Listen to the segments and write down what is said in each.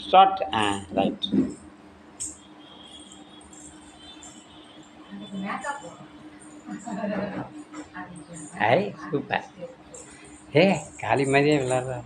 Start ஆ right ஐ super ஏ காலி மாதிரியே விளாட்ற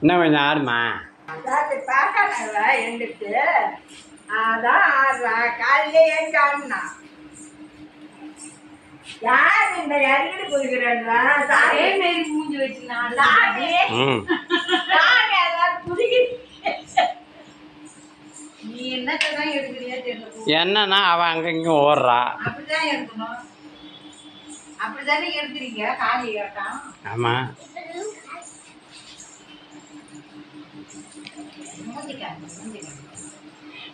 இன்னும் கொஞ்சம் பார்க்கணும்ல எந்துட்டு அதான் ஆடுறா காலையில ஏஞ்சி ஆடுனா யார் இந்த இறங்கிட்டு போய்க்கிறேன்னா அதே மாரி மூஞ்சி வச்சு நான் நானே ம். நானே எல்லாரும் புதுக்கி நீ என்னத்தை தான் எடுக்கிறியா தெரியல. என்னன்னா அவன் அங்கே இங்கேயும் ஓடுறா. அப்படிதான் எடுக்கணும். அப்படிதானே எடுக்கிறீங்க? காலி கேட்டான் ஆமாம் மூஞ்சிக்காங்க மூஞ்சிக்காங்க மூஞ்ச காட்டுமா ஏன் அது வெயிட்டா இருக்காது இப்படிதானே இருக்கும் ம் அத மா- அதே மாதிரி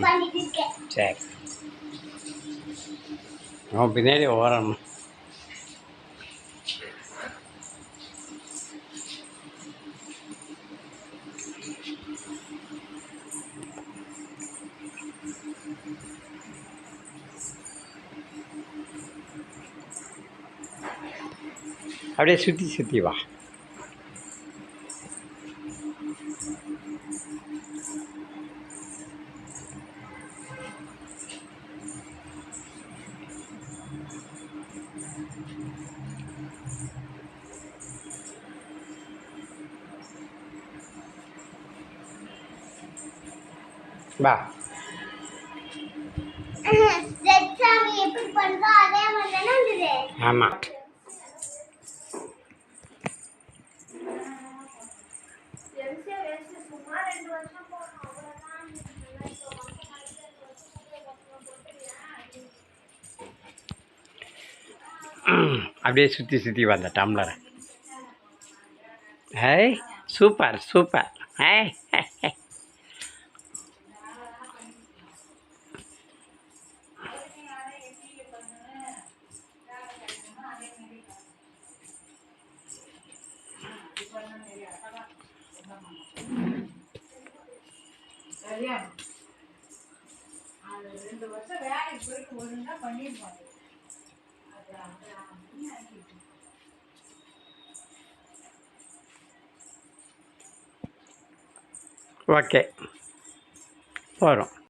பண்ணிட்டு இருக்கேன். சரி. அவன் பின்னாடி ஓடணும் அப்படியே சுற்றி சுற்றி வா. வா. ரெட் சாமி எப்படி பண்ணுதோ அதே மாதிரி தானே இருந்தது. ஆமாம் அப்படியே சுற்றி சுற்றி வந்த டம்ளரை. ஹே சூப்பர் சூப்பர். ஹே ரெண்டு வருஷம் வேலைக்கு போயிட்டு ஒழுங்காக பண்ணியிருப்பாங்க. ஓகே. போகிறோம்